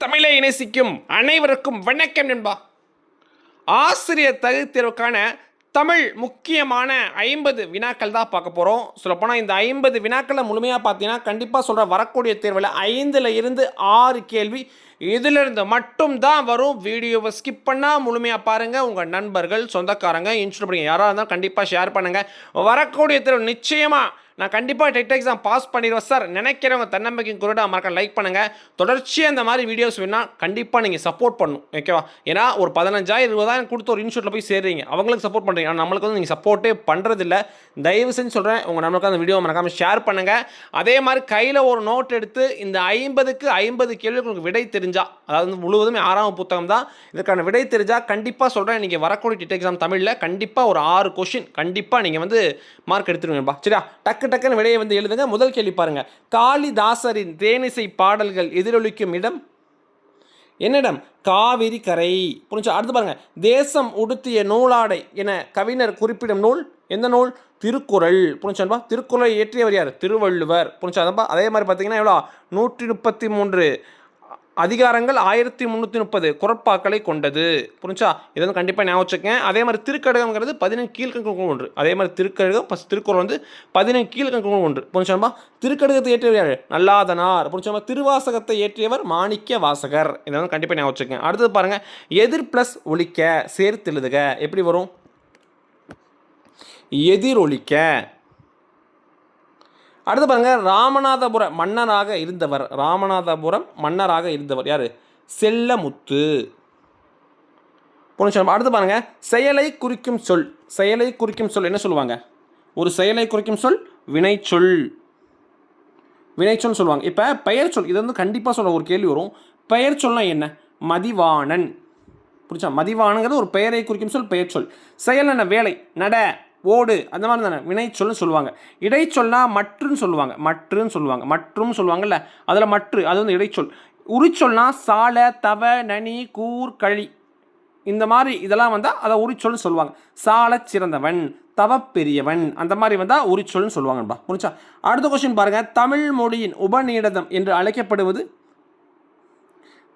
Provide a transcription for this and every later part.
தமிழை இணைசிக்கும் அனைவருக்கும் வணக்கம் நண்பா. ஆசிரியர் தகுதி தேர்வுக்கான தமிழ் முக்கியமான ஐம்பது வினாக்கள் தான் பார்க்க போகிறோம் சொல்லப்போனால் இந்த ஐம்பது வினாக்களை முழுமையாக பார்த்தீங்கன்னா கண்டிப்பாக சொல்கிற வரக்கூடிய தேர்வில் ஐந்தில் இருந்து ஆறு கேள்வி. இதிலிருந்து மட்டும்தான் வரும். வீடியோவை ஸ்கிப் பண்ணால் முழுமையாக பாருங்கள் உங்கள் நண்பர்கள் சொந்தக்காரங்க இன்ஸ்டியூட் யாராக இருந்தாலும் கண்டிப்பாக ஷேர் பண்ணுங்கள் வரக்கூடிய தேர்வு நிச்சயமாக நான் கண்டிப்பாக டெட் எக்ஸாம் பாஸ் பண்ணிடுவேன் சார். நினைக்கிறவங்க தன்னம்பிக்கையும் குருடா மறக்க லைக் பண்ணுங்கள் தொடர்ச்சியாக இந்த மாதிரி வீடியோஸ் வேணால் கண்டிப்பாக நீங்கள் சப்போர்ட் பண்ணணும் ஓகேவா ஏன்னா ஒரு பதினஞ்சாயிரம் இருபதாயிரம் கொடுத்து ஒரு இன்ஸ்டியூட்டில் போய் சேர்றீங்க. அவங்களுக்கு சப்போர்ட் பண்ணுறீங்க ஆனால் நம்மளுக்கு வந்து நீங்கள் சப்போர்ட்டே பண்ணுறதில்ல தயவு செஞ்சு சொல்கிறேன் உங்கள் நம்மளுக்கு அந்த வீடியோ மறக்காமல் ஷேர் பண்ணுங்கள் அதே மாதிரி கையில் ஒரு நோட் எடுத்து இந்த ஐம்பதுக்கு ஐம்பது கேள்விக்கு உங்களுக்கு விடை தெரிஞ்சா அதாவது வந்து முழுவதுமே ஆறாம் புத்தகம் தான் இதுக்கான விடை தெரிஞ்சால் கண்டிப்பாக சொல்கிறேன் நீங்கள் வரக்கூடிய டெட் எக்ஸாம் தமிழில் கண்டிப்பாக ஒரு ஆறு கொஷின் கண்டிப்பாக நீங்கள் வந்து மார்க் எடுத்துருவீங்கப்பா சரியா? டக்கு டக்குன்னு விடையை வந்து எழுதுங்க. முதல் கேள்வி பாருங்க. காளிதாசரின் தேனிசை பாடல்கள் எதிரொலிக்கும் இடம்? என்னிடம்? காவிரி கரை. புரிஞ்சு? அடுத்து பாருங்க. தேசம் உடுத்திய நூலாடை என கவிஞர் குறிப்பிடும் நூல்? எந்த நூல்? திருக்குறள். புரிஞ்சான்பா திருக்குறளை இயற்றியவர் யார்? திருவள்ளுவர். புரிஞ்சாதப்பா அதே மாதிரி பார்த்தீங்கன்னா எவ்வளோ? நூற்றி முப்பத்தி மூன்று. அதிகாரங்கள் ஆயிரத்தி முந்நூற்றி முப்பது குரப்பாக்களை கொண்டது. புரிஞ்சா? இதை வந்து கண்டிப்பாக ஞாபகம் வச்சுக்கேன் அதே மாதிரி திருக்கடகங்கிறது பதினெண் கீழ்கணக்கு ஒன்று. அதே மாதிரி திருக்கடகம் பஸ் திருக்குறள் வந்து பதினெண் கீழ்கணக்கு ஒன்று. புரிஞ்சாம்பா திருக்கடகத்தை ஏற்றியவர் யார்? நல்லாதனார். புரிஞ்சாம்பா திருவாசகத்தை ஏற்றியவர் மாணிக்க வாசகர். இதை வந்து கண்டிப்பாக ஞாபகம் வச்சுக்கேன் அடுத்தது பாருங்கள் எதிர் ப்ளஸ் ஒழிக்க சேர்த்து எழுதுக. எப்படி வரும்? எதிரொலிக்க அடுத்து பாருங்கள் ராமநாதபுர மன்னராக இருந்தவர். ராமநாதபுரம் மன்னராக இருந்தவர். யார்? செல்லமுத்து. பொண்ணு அடுத்து பாருங்க செயலை குறிக்கும் சொல். செயலை குறிக்கும் சொல் என்ன சொல்லுவாங்க? ஒரு செயலை குறிக்கும் சொல் வினைச்சொல் வினைச்சொல் சொல்லுவாங்க. இப்போ பெயர் சொல் இது வந்து கண்டிப்பாக சொல்ல ஒரு கேள்வி வரும். பெயர் சொல்லாம் என்ன? மதிவாணன். புரிச்சா மதிவானுங்கிறது ஒரு பெயரை குறிக்கும் சொல் பெயர் சொல். செயல் என்ன? வேலை. நட. ஓடு அந்த மாதிரி தானே? வினைச்சொல்னு சொல்லுவாங்க. இடைச்சொல்னா மற்றுன்னு சொல்லுவாங்க. மற்றுன்னு சொல்லுவாங்க. மற்றும் சொல்லுவாங்கல்ல? அதில் மற்று அது வந்து இடைச்சொல். உரிச்சொல்னா சால தவ நனி கூர் கழி. இந்த மாதிரி இதெல்லாம் வந்தால் அதை உரிச்சொல்னு சொல்லுவாங்க. சால சிறந்தவன் தவ பெரியவன் அந்த மாதிரி வந்தால் உரிச்சொல்னு சொல்லுவாங்கப்பா புரிச்சா அடுத்த கொஸ்டின் பாருங்கள் தமிழ் மொழியின் உபநீடதம் என்று அழைக்கப்படுவது?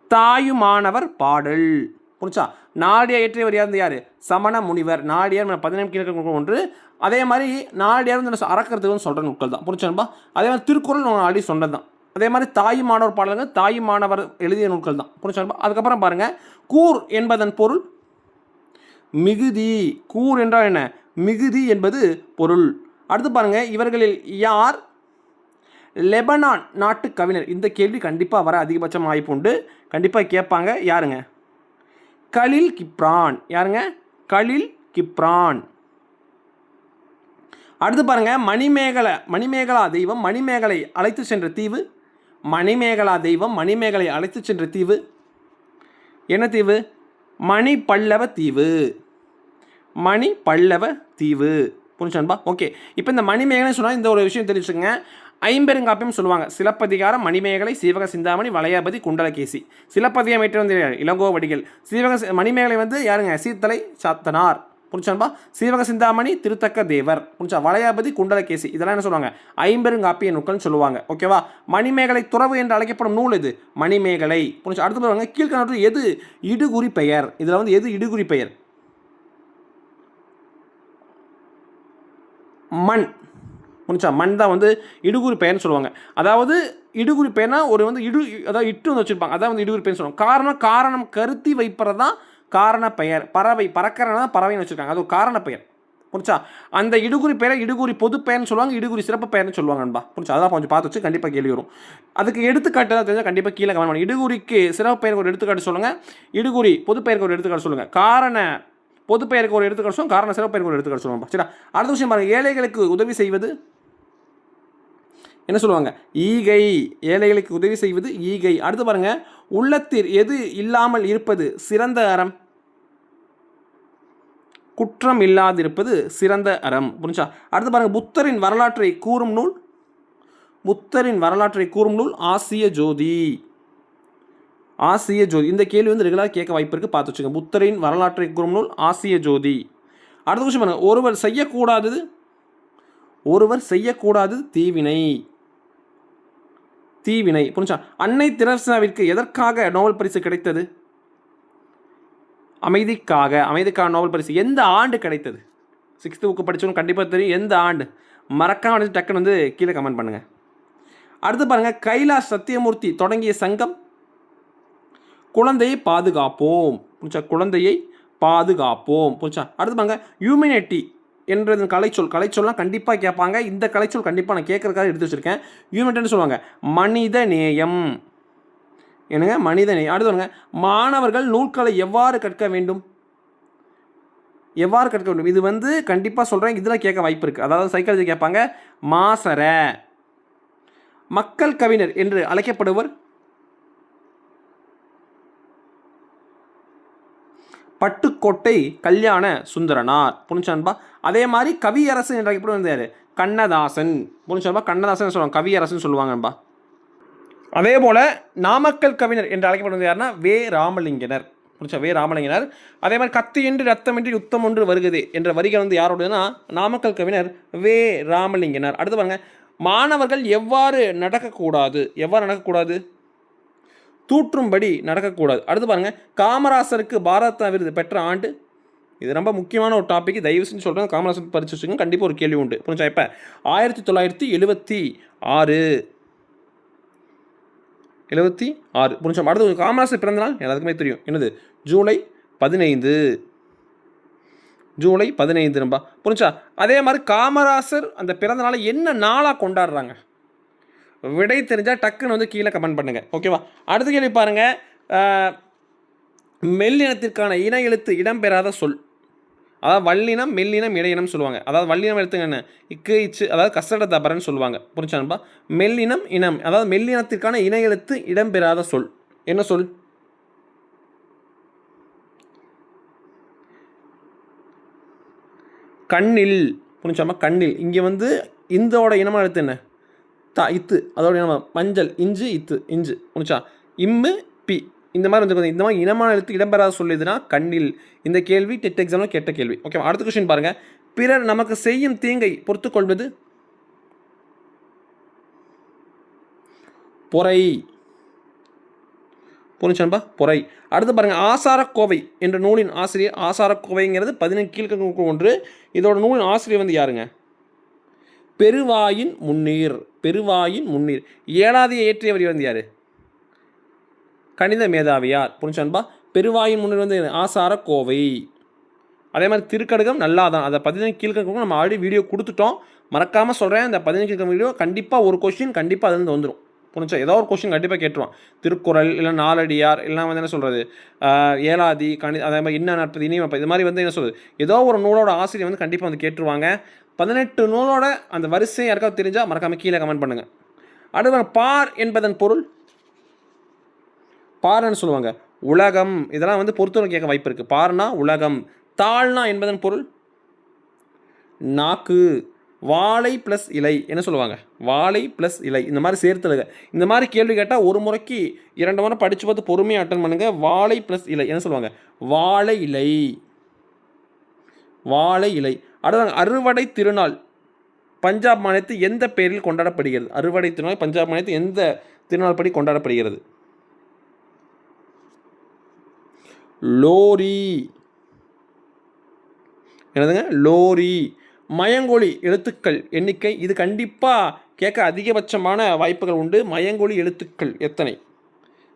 தாயுமானவர் பாடல். புரிச்சா நாடியா இயற்றியவர் யார்? யார்? சமண முனிவர். நாடியார் பதினேழு கீழே ஒன்று. அதே மாதிரி நாடியார் வந்து அறக்கிறதுக்கு சொல்கிற நூல்கள் தான். புரிச்சான்பா அதே மாதிரி திருக்குறள் நான் ஆல்ரெடி சொன்னது தான். அதே மாதிரி தாய் மாணவர் பாடல்கள் தாய் மாணவர் எழுதிய நூல்கள் தான். புரிச்சான்பா அதுக்கப்புறம் பாருங்கள் கூர் என்பதன் பொருள் மிகுதி. கூர் என்றால் என்ன? மிகுதி என்பது பொருள். அடுத்து பாருங்கள் இவர்களில் யார்? லெபனான் நாட்டு கவிஞர். இந்த கேள்வி கண்டிப்பாக வர அதிகபட்சம் வாய்ப்பு உண்டு. கண்டிப்பாக கேட்பாங்க. யாருங்க? கலில் கிப்ரான். யாருங்க? கலில் கிப்ரான். அடுத்து பாருங்க மணிமேகலை மணிமேகலா தெய்வம் மணிமேகலை அழைத்து சென்ற தீவு மணிமேகலா தெய்வம் மணிமேகலை அழைத்து சென்ற தீவு. என்ன தீவு? மணி பல்லவ தீவு. மணி பல்லவ தீவு புரிஞ்சன்பா ஓகே. இப்போ இந்த மணிமேகலை சொன்னால் இந்த ஒரு விஷயம் தெரிவிச்சுங்க ஐம்பெருங்காப்பியம் சொல்லுவாங்க. சிலப்பதிகாரம் மணிமேகலை சீவக சிந்தாமணி வளையாபதி குண்டலகேசி. சிலப்பதிகம் ஏற்று வந்து இளங்கோவடிகள் சீவக மணிமேகலை வந்து யாருங்க? சீத்தலை சாத்தனார். புரிச்சான்பா சீவக சிந்தாமணி திருத்தக்க தேவர். புரிஞ்சா வளையாபதி குண்டலகேசி. இதெல்லாம் என்ன சொல்லுவாங்க? ஐம்பெருங்காப்பிய நூல்கள்னு சொல்லுவாங்க. ஓகேவா மணிமேகலை துறவு என்று அழைக்கப்படும் நூல் இது மணிமேகலை. புரிஞ்சா அடுத்து பாருங்க கீழ்கணக்கு எது? இடுகுறி பெயர். இதில் வந்து எது இடுகுறி பெயர்? மண். புரிஞ்சா? மண் தான் வந்து இடுகுறி பெயர்னு சொல்லுவாங்க. அதாவது இடுகுறி பெயர்னா ஒரு வந்து இடு அதாவது இட்டு வந்து வச்சுருப்பாங்க. அதான் வந்து இடுகுறி பெயர்னு சொல்லுவாங்க. காரணம் காரணம் கருத்தி வைப்பறது தான் காரண பெயர். பறவை பறக்கிறனா தான் பறவைன்னு வச்சுருக்காங்க. அது ஒரு காரண பெயர். புரிச்சா அந்த இடுகுறி பெயரை இடுகுறி பொது பெயர்னு சொல்லுவாங்க இடுகுறி சிறப்பு பெயர்னு சொல்லுவாங்க நண்பா. புரிச்சா அதான் கொஞ்சம் பார்த்து வச்சு கண்டிப்பாக கேள்வி வரும். அதுக்கு எடுத்துக்காட்டு தான் தெரிஞ்சால் கண்டிப்பாக கீழே கவனம் பண்ணுங்க. இடுகுறிக்கு சிறப்பு பெயருக்கு ஒரு எடுத்துக்காட்டு சொல்லுங்கள் இடுகுறி பொது பெயருக்கு ஒரு எடுத்துக்காட்டு சொல்லுங்கள் காரண பொது பெயருக்கு ஒரு எடுத்துக்காட்டு சொல்லுங்க. காரண சிறப்பு பெயருக்கு ஒரு எடுத்துக்காட்டு சொல்லுவாங்க சரியா? அடுத்த விஷயம் பாருங்கள் ஏழைகளுக்கு உதவி செய்வது என்ன சொல்லுவாங்க? ஈகை ஏழைகளுக்கு உதவி செய்வது ஈகை. அடுத்து பாருங்க உள்ளத்தில் எது இல்லாமல் இருப்பது சிறந்த அறம்? குற்றம் இல்லாதிருப்பது சிறந்த அறம். புரிஞ்சா? அடுத்து பாருங்க புத்தரின் வரலாற்றை கூறும் நூல்? புத்தரின் வரலாற்றை கூறும் நூல் ஆசிய ஜோதி. ஆசிய ஜோதி. இந்த கேள்வி வந்து ரெகுலராக கேட்க வாய்ப்பு இருக்குது பார்த்து வச்சுக்கோங்க. புத்தரின் வரலாற்றை கூறும் நூல் ஆசிய ஜோதி. அடுத்த விஷயம் பாருங்கள் ஒருவர் செய்யக்கூடாதது ஒருவர் செய்யக்கூடாதது தீவினை. தீவினை புரிஞ்சா அன்னை தெரசாவிற்கு எதற்காக நோபல் பரிசு கிடைத்தது? அமைதிக்காக அமைதிக்காக நோபல் பரிசு எந்த ஆண்டு கிடைத்தது? சிக்ஸ்த்து புக்கு படித்தவங்க கண்டிப்பாக தெரியும் எந்த ஆண்டு? மறக்காம வந்து டக்குன்னு வந்து கீழே கமெண்ட் பண்ணுங்கள் அடுத்து பாருங்கள் கைலாஷ் சத்தியமூர்த்தி தொடங்கிய சங்கம்? குழந்தையை பாதுகாப்போம். புரிச்சா குழந்தையை பாதுகாப்போம். புரிச்சா அடுத்து பாருங்கள் ஹியூமனிட்டி என்றது கலைச்சொல் கலைச்சொல்லாம் கண்டிப்பாக கேட்பாங்க. இந்த கலைச்சொல் கண்டிப்பாக நான் கேட்கறதுக்காக எடுத்து வச்சுருக்கேன். ஹியூமனிட்டின்னு சொல்லுவாங்க? மனித நேயம். என்னங்க? மனித நேயம். அடுத்து வருங்க மாணவர்கள் நூல்களை எவ்வாறு கற்க வேண்டும்? எவ்வாறு கற்க வேண்டும்? இது வந்து கண்டிப்பாக சொல்கிறேன் இதில் கேட்க வாய்ப்பு இருக்குது அதாவது சைக்காலஜி கேட்பாங்க மாசர மக்கள் கவிஞர் என்று அழைக்கப்படுவர் பட்டுக்கோட்டை கல்யாண சுந்தரனார். புனிச்சான்பா அதே மாதிரி கவியரசன் என்ற எப்படி வந்தார் கண்ணதாசன். புனிச்சான்பா கண்ணதாசன் சொல்லுவாங்க. கவியரசன் சொல்லுவாங்கப்பா. அதே போல் நாமக்கல் கவிஞர் என்று அழைக்கப்படுவது யாருன்னா வே. ராமலிங்கனர். புரிச்சா வே. ராமலிங்கனர். அதே மாதிரி கத்தியின்றி ரத்தமின்றி யுத்தம் ஒன்று வருகிறது என்ற வரிகள் வந்து யாரோடதுன்னா நாமக்கல் கவிஞர் வே. ராமலிங்கனர். அடுத்து பாருங்க. மாணவர்கள் எவ்வாறு நடக்கக்கூடாது? எவ்வாறு நடக்கக்கூடாது? தூற்றும்படி நடக்கக்கூடாது. அடுத்து பாருங்கள் காமராசருக்கு பாரத விருது பெற்ற ஆண்டு. இது ரொம்ப முக்கியமான ஒரு டாபிக் தயவு செஞ்சு சொல்கிறேன் காமராசர் பரிசு வச்சுங்க கண்டிப்பாக ஒரு கேள்வி உண்டு. புரிஞ்சா இப்போ ஆயிரத்தி தொள்ளாயிரத்தி எழுபத்தி ஆறு. எழுபத்தி ஆறு. புரிஞ்சோம் அடுத்து காமராசர் பிறந்த நாள் எல்லாத்துக்குமே தெரியும். என்னது? ஜூலை பதினைந்து. ஜூலை பதினைந்து நம்பா புரிஞ்சா அதே மாதிரி காமராசர் அந்த பிறந்த நாளை என்ன நாளாக கொண்டாடுறாங்க? விடை தெரிஞ்சால் டக்குன்னு வந்து கீழே கமெண்ட் பண்ணுங்கள் ஓகேவா அடுத்த கேள்வி பாருங்கள் மெல்லினத்திற்கான இன எழுத்து இடம்பெறாத சொல். அதாவது வல்லினம் மெல்லினம் இடையினம் சொல்லுவாங்க. அதாவது வல்லினம் எடுத்துங்க என்ன? இக்கு இச்சு அதாவது கசட தபரன்னு சொல்லுவாங்க. புரிஞ்சான்பா மெல்லினம் இனம். அதாவது மெல்லினத்திற்கான இன எழுத்து இடம்பெறாத சொல். என்ன சொல்? கண்ணில். புரிஞ்சாமா கண்ணில். இங்கே வந்து இந்தோட இனமாக எழுத்து என்ன? தா இத்து. அதோடைய நம்ம மஞ்சள் இஞ்சு இத்து இஞ்சு. முடிச்சா இம்மு பி. இந்த மாதிரி வந்து இந்த மாதிரி இனமான எழுத்து இடம்பெறாத சொல்லுதுன்னா கண்ணில். இந்த கேள்வி டெட் எக்ஸாமில் கேட்ட கேள்வி. ஓகே அடுத்த கொஸ்டின் பாருங்கள் பிறர் நமக்கு செய்யும் தீங்கை பொறுத்துக்கொள்வது? பொறை. புரிஞ்சான்பா பொறை. அடுத்து பாருங்கள் ஆசாரக்கோவை என்ற நூலின் ஆசிரியர் ஆசாரக்கோவைங்கிறது பதினெட்டு கீழ்க்கு ஒன்று. இதோட நூலின் ஆசிரியர் வந்து யாருங்க? பெருவாயின் முன்னீர் பெருவாயின் முன்னீர். ஏழாவதியை ஏற்றியவர் வந்து யார்? கணித மேதாவியார். புரிஞ்சான்பா பெருவாயின் முன்னீர் வந்து ஆசார கோவை. அதே மாதிரி திருக்கடுகம் நல்லாதான். அதை பதினஞ்சு கீழ்கடுகம் நம்ம ஆல்ரெடி வீடியோ கொடுத்துட்டோம். மறக்காமல் சொல்கிறேன் அந்த பதினஞ்சு கீழ்கம் வீடியோ கண்டிப்பாக ஒரு கொஷின் கண்டிப்பாக அதுலேருந்து வந்துடும் புரிஞ்சா ஏதோ ஒரு கொஷின் கண்டிப்பாக கேட்டுருவான். திருக்குறள் இல்லை நாலடியார் எல்லாம் வந்து என்ன சொல்கிறது ஏலாதி கணி அதே மாதிரி இன்ன நாற்பது இனி இது மாதிரி வந்து என்ன சொல்கிறது ஏதோ ஒரு நூலோட ஆசிரியர் வந்து கண்டிப்பாக வந்து கேட்டுருவாங்க. பதினெட்டு நூலோட அந்த வரிசை யாருக்காவது தெரிஞ்சால் மறக்காமல் கீழே கமெண்ட் பண்ணுங்கள் அடுத்து பார் என்பதன் பொருள். பார்னு சொல்லுவாங்க. உலகம். இதெல்லாம் வந்து பொறுத்தவரை கேட்க வாய்ப்பு இருக்குது பார்னா உலகம். தாழ்னா என்பதன் பொருள்? நாக்கு. வாழை ப்ளஸ் இலை. என்ன சொல்லுவாங்க? வாழை ப்ளஸ் இலை. இந்த மாதிரி சேர்த்துலுங்க இந்த மாதிரி கேள்வி கேட்டால் ஒரு முறைக்கு இரண்டு முறை படித்து பார்த்து பொறுமையாக அட்டன் பண்ணுங்கள் வாழை ப்ளஸ் இலை. என்ன சொல்லுவாங்க? வாழை இலை. வாழை இலை. அடுத்த அறுவடை திருநாள். பஞ்சாப் மாநிலத்தில் எந்த பெயரில் கொண்டாடப்படுகிறது? அறுவடை திருநாள் பஞ்சாப் மாநிலத்தில் எந்த திருநாள் படி கொண்டாடப்படுகிறது? லோரி. என்னதுங்க? லோரி. மயங்கொழி எழுத்துக்கள் எண்ணிக்கை இது கண்டிப்பாக கேட்க அதிகபட்சமான வாய்ப்புகள் உண்டு. மயங்கொழி எழுத்துக்கள் எத்தனை?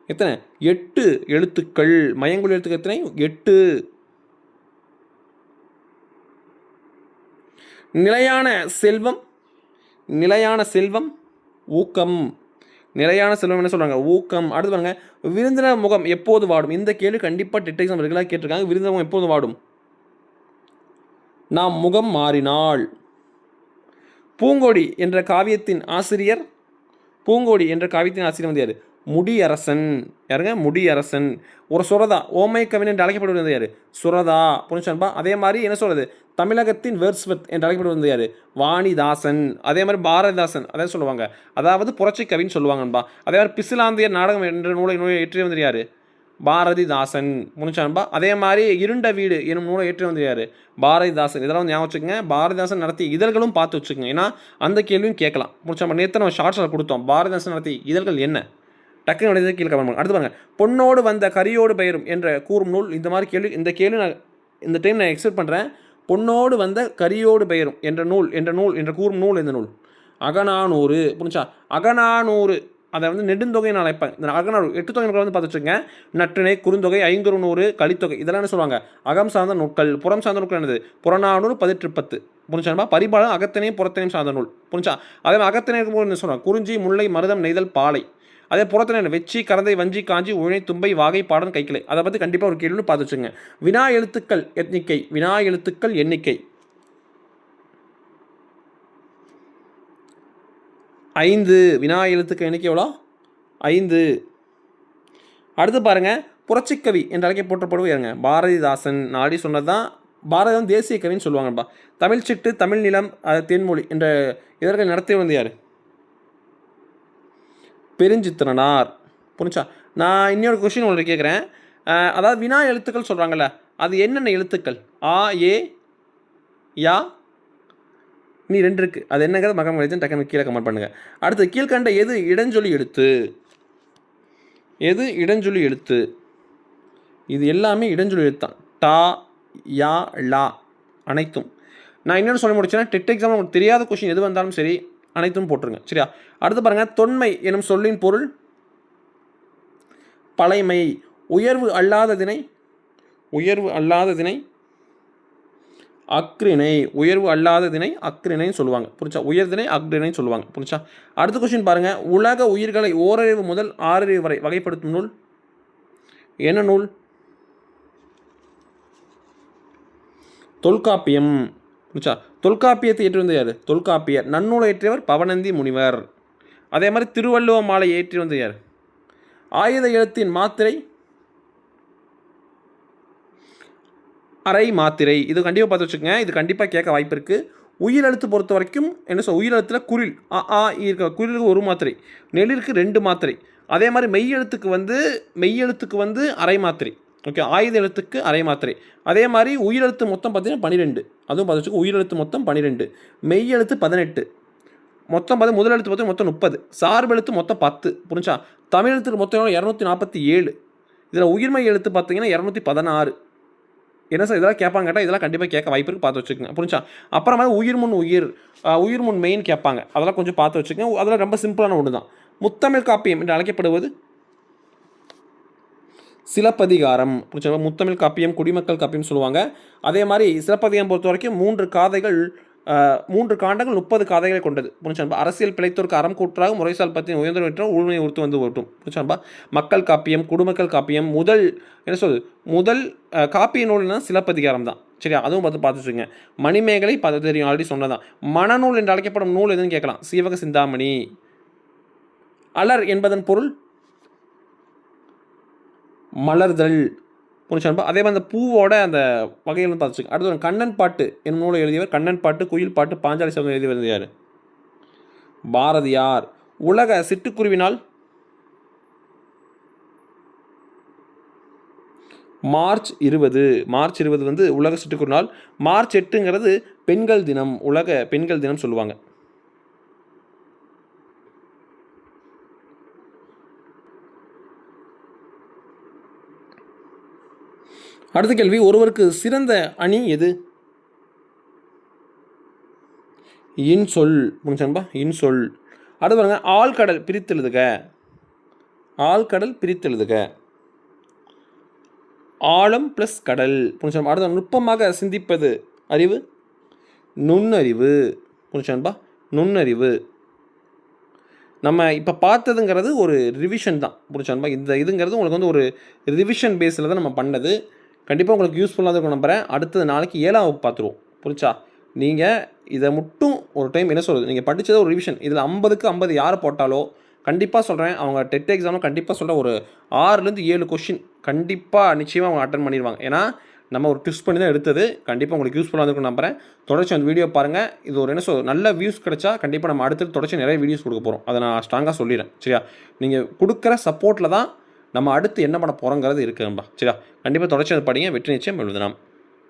எத்தனை? எட்டு எழுத்துக்கள். மயங்கொழி எழுத்துக்கள் எத்தனை? எட்டு. நிலையான செல்வம் நிலையான செல்வம் ஊக்கம். நிலையான செல்வம் என்ன சொல்கிறாங்க ஊக்கம். அடுத்து பாருங்க விருந்தினர் முகம் எப்போது வாடும்? இந்த கேள்வி கண்டிப்பாக டெட் எக்ஸாம் ரெகுலராக கேட்டிருக்காங்க. விருந்தினர் முகம் எப்போது வாடும்? நாம் முகம் மாறினாள் பூங்கொடி என்ற காவியத்தின் ஆசிரியர் பூங்கோடி என்ற காவியத்தின் ஆசிரியர் வந்து யார்? முடியரசன். யாருங்க? முடியரசன். ஒரு சுரதா. ஓமை கவின் என்று அழைக்கப்படுவது யார்? சுரதா. புரிஞ்சான்பா அதே மாதிரி என்ன சொல்கிறது தமிழகத்தின் வேர்ஸ்வத் என்று அழைக்கப்படுவது யார்? வாணிதாசன். அதே மாதிரி பாரதிதாசன். அதே சொல்லுவாங்க. அதாவது புரட்சி கவின்னு சொல்லுவாங்கன்பா அதே மாதிரி பிசிலாந்தியர் நாடகம் என்ற நூலை நூலை ஏற்றி வந்து யார்? பாரதிதாசன். முடிச்சான்பா அதே மாதிரி இருண்ட வீடு எனும் நூலை ஏற்றி வந்து பாரதிதாசன். இதெல்லாம் வந்து ஞாபகம் வச்சுக்கோங்க. பாரதிதாசன் நடத்திய இதழ்களும் பார்த்து வச்சுக்கோங்க. ஏன்னா அந்த கேள்வியும் கேட்கலாம். முடிச்சா நேற்று நம்ம ஷார்ட்ஸில் கொடுத்தோம். பாரதிதாசன் நடத்திய இதழ்கள் என்ன? டக்குனு உடனே கீழே கமெண்ட் அடுத்து பாருங்க. பொன்னோடு வந்த கரியோடு பெயரும் என்ற கூறும் நூல். இந்த மாதிரி கேள்வி இந்த கேள்வி நான் இந்த டைம் நான் எக்ஸ்பெக்ட் பண்ணுறேன் பொன்னோடு வந்த கரியோடு பெயரும் என்ற நூல் என்ற நூல் என்ற கூறும் நூல் இந்த நூல்? அகநானூறு. புரிஞ்சா அகநானூறு. அதை வந்து நெடுந்தொகை நான் அழைப்பேன். இந்த அகநானூறு. எட்டு தொகை வந்து பார்த்து வச்சுங்க நற்றிணை குறுந்தொகை ஐங்குறு நூறு கலித்தொகை. இதெல்லாம் என்ன சொல்லுவாங்க? அகம் சார்ந்த நூட்கள் புறம் சார்ந்த நூட்கள் என்னது? புறநானூறு பதிற்று பத்து. புரிஞ்சான்பா பரிபாலம் அகத்தினையும் புறத்தினையும் சார்ந்த நூல். புரிஞ்சா அதே மாதிரி இருக்கும்போது என்ன சொல்லுவாங்க. குறிஞ்சி முல்லை மருதம் நெய்தல் பாலை. அதே புறத்தில் வெச்சி கரந்தை வஞ்சி காஞ்சி உழை தும்பை வாகை பாடன் கைக்கிளை. அதை பற்றி கண்டிப்பாக ஒரு கேள்வி பார்த்து வச்சுங்க வினா எழுத்துக்கள் எண்ணிக்கை வினா எழுத்துக்கள் எண்ணிக்கை. ஐந்து வினா எழுத்துக்கள் எண்ணிக்கை எவ்வளோ? ஐந்து. அடுத்து பாருங்கள் புரட்சிக்கவி என்று போற்றப்படுவோம் யாருங்க பாரதிதாசன் நாடி சொன்னது தான் பாரதம் தேசிய கவின்னு சொல்லுவாங்கப்பா. தமிழ் சிட்டு தமிழ் நிலம் தென்மொழி என்ற இதழ்கள் நடத்தி வந்து யார்? பெருஞ்சித்திரனார். புரிஞ்சா? நான் இன்னொரு கொஷின் உங்களுக்கு கேட்குறேன் அதாவது வினா எழுத்துக்கள் சொல்கிறாங்கல்ல அது என்னென்ன எழுத்துக்கள்? ஆ ஏ யா? நீ ரெண்டு இருக்குது அது என்னங்கிறத மகம் எழுதி டக்குனு கீழே கமெண்ட் பண்ணுங்கள் அடுத்து கீழ்கண்ட எது இடஞ்சொலி எழுத்து? எது இடஞ்சொலி எழுத்து? இது எல்லாமே இடஞ்சொலி எழுத்தான் டா யா லா அனைத்தும். நான் இன்னொன்று சொல்ல முடிச்சேன்னா டெட் எக்ஸாம் உங்களுக்கு தெரியாத கொஷின் எது வந்தாலும் சரி அனைத்தும் போட்டுருங்க சரியா? அடுத்து பாருங்கள் தொன்மை எனும் சொல்லின் பொருள் பழைமை உயர்வு அல்லாததினை உயர்வு அல்லாததினை அக்ரிணை உயர்வு அல்லாததினை அக்ரிணைன்னு சொல்லுவாங்க. புரிச்சா உயர்தினை அக்ரிணைன்னு சொல்லுவாங்க. புரிச்சா அடுத்த கொஸ்டின் பாருங்கள் உலக உயிர்களை ஓரறிவு முதல் ஆறறிவு வரை வகைப்படுத்தும் நூல்? என்ன நூல்? தொல்காப்பியம். புரிச்சா தொல்காப்பியத்தை ஏற்றி வந்து யார்? தொல்காப்பியர். நன்னூலை ஏற்றியவர் பவனந்தி முனிவர். அதே மாதிரி திருவள்ளுவ மாலை ஏற்றி வந்து யார்? ஆயுத எழுத்தின் மாத்திரை அரை மாத்திரை. இது கண்டிப்பாக பார்த்து வச்சுக்கோங்க. இது கண்டிப்பாக கேட்க வாய்ப்பு இருக்குது உயிரெழுத்து பொறுத்த வரைக்கும் என்ன சொல் உயிரெழுத்தில் குரில் அ ஆ இருக்க குரிலுக்கு ஒரு மாத்திரை. நெளிருக்கு ரெண்டு மாத்திரை. அதே மாதிரி மெய்யெழுத்துக்கு வந்து மெய்யெழுத்துக்கு வந்து அரை மாத்திரை. ஓகே ஆயுத எழுத்துக்கு அரை மாத்திரை. அதே மாதிரி உயிரெழுத்து மொத்தம் பார்த்தீங்கன்னா பன்னிரெண்டு. அதுவும் பார்த்து உயிரெழுத்து மொத்தம் பன்னிரெண்டு. மெய்யெழுத்து பதினெட்டு. மொத்தம் பார்த்து முதல் எழுத்து பார்த்தீங்கன்னா மொத்தம் முப்பது. சார்பு எழுத்து மொத்தம் பத்து. புரிஞ்சா? தமிழ் எழுத்துக்கு மொத்தம் இரநூத்தி நாற்பத்தி ஏழு. இதில் உயிர்மை எழுத்து பார்த்தீங்கன்னா இரநூத்தி பதினாறு என்ன சார் இதெல்லாம் கேட்பாங்க? கேட்டால் இதெல்லாம் கண்டிப்பாக கேட்க வாய்ப்பு பார்த்து வச்சுக்கோங்க. புரிஞ்சா? அப்புறமா உயிர் முன் உயிர் உயிர் முன் மெயின் கேட்பாங்க. அதெல்லாம் கொஞ்சம் பார்த்து வச்சுக்கோங்க. அதெல்லாம் ரொம்ப சிம்பிளான ஒன்று தான் முத்தமிழ் காப்பியம் என்று அழைக்கப்படுவது சிலப்பதிகாரம் புரிஞ்சா முத்தமிழ் காப்பியம் குடிமக்கள் காப்பியம் சொல்லுவாங்க. அதே மாதிரி சிலப்பதிகாரம் பொறுத்த வரைக்கும் மூன்று காதைகள் மூன்று காண்டங்கள் முப்பது காதைகளை கொண்டது. புரிஞ்சான்பா அரசியல் பிழைத்தோருக்கு அறம் கூற்றாக முறைசால் பற்றி உயர்ந்து விட்டோம் உள்மையை உறுத்து வந்து ஓட்டும். புரிஞ்சான்பா மக்கள் காப்பியம் குடுமக்கள் காப்பியம் முதல் என்ன சொல்றது? முதல் காப்பிய நூல்னா சிலப்பதிகாரம் தான். சரியா? அதுவும் பார்த்து பார்த்து வச்சுங்க மணிமேகலை பார்த்து தெரியும் ஆல்ரெடி சொன்னதான். மனநூல் என்று அழைக்கப்படும் நூல் எதுன்னு கேட்கலாம்? சீவக சிந்தாமணி. அலர் என்பதன் பொருள் மலர்தல் புரிஞ்சான்பா அதே மாதிரி அந்த பூவோட அந்த வகையில் வந்து பார்த்துச்சுங்க அடுத்து ஒரு கண்ணன் பாட்டு என்னும் நூலை எழுதியவர் கண்ணன் பாட்டு குயில் பாட்டு பாஞ்சாலி சபதம் எழுதி வந்தார் பாரதியார் உலக சிட்டுக்குருவினால் மார்ச் இருபது மார்ச் இருபது வந்து உலக சிட்டுக்குருநாள் மார்ச் எட்டுங்கிறது பெண்கள் தினம் உலக பெண்கள் தினம் சொல்லுவாங்க. அடுத்த கேள்வி ஒருவருக்கு சிறந்த அணி எது? இன்சொல் புரிஞ்சான்பா இன்சொல். அடுத்து பாருங்க ஆழ்கடல் பிரித்தெழுதுக ஆழ்கடல் பிரித்தெழுதுக ஆழம் ப்ளஸ் கடல். புரிஞ்சான்பா அடுத்து நுட்பமாக சிந்திப்பது அறிவு? நுண்ணறிவு. புரிஞ்சான்பா நுண்ணறிவு. நம்ம இப்போ பார்த்ததுங்கிறது ஒரு ரிவிஷன் தான். புரிஞ்சான்பா இந்த இதுங்கிறது உங்களுக்கு வந்து ஒரு ரிவிஷன் பேஸில் தான் நம்ம பண்ணது. கண்டிப்பாக உங்களுக்கு யூஸ்ஃபுல்லாக இருக்கும் நம்புகிறேன் அடுத்தது நாளைக்கு ஏழாம் வகுப்பு பார்த்துருவோம். புரிச்சா நீங்கள் இதை மட்டும் ஒரு டைம் என்ன சொல்கிறது நீங்கள் படித்தது ஒரு ரிவிஷன் இதில் ஐம்பதுக்கு ஐம்பது யார் போட்டாலோ கண்டிப்பாக சொல்கிறேன் அவங்க டெட் எக்ஸாமில் கண்டிப்பாக சொல்கிற ஒரு ஆறுலேருந்து ஏழு கொஷின் கண்டிப்பாக நிச்சயமாக அவங்க அட்டன் பண்ணிடுவாங்க. ஏன்னா நம்ம ஒரு ட்விஸ்ட் பண்ணி தான் எடுத்தது. கண்டிப்பாக உங்களுக்கு யூஸ்ஃபுல்லாக இருக்கும் நம்புறேன். தொடர்ச்சி அந்த வீடியோ பாருங்கள் இது ஒரு என்ன சொல் நல்ல வியூஸ் கிடைச்சா கண்டிப்பாக நம்ம அடுத்து தொடர்ச்சி நிறைய வீடியோஸ் கொடுக்க போகிறோம் அதை நான் ஸ்ட்ராங்காக சொல்லிடுறேன். சரியா? நீங்கள் கொடுக்குற சப்போர்ட்டில் தான் நம்ம அடுத்து என்ன பண்ண போகிறோங்கிறது இருக்கு சரியா? கண்டிப்பாக தொடர்ச்சி அதை படிங்க. வெற்றி நிச்சயம் எழுதலாம்.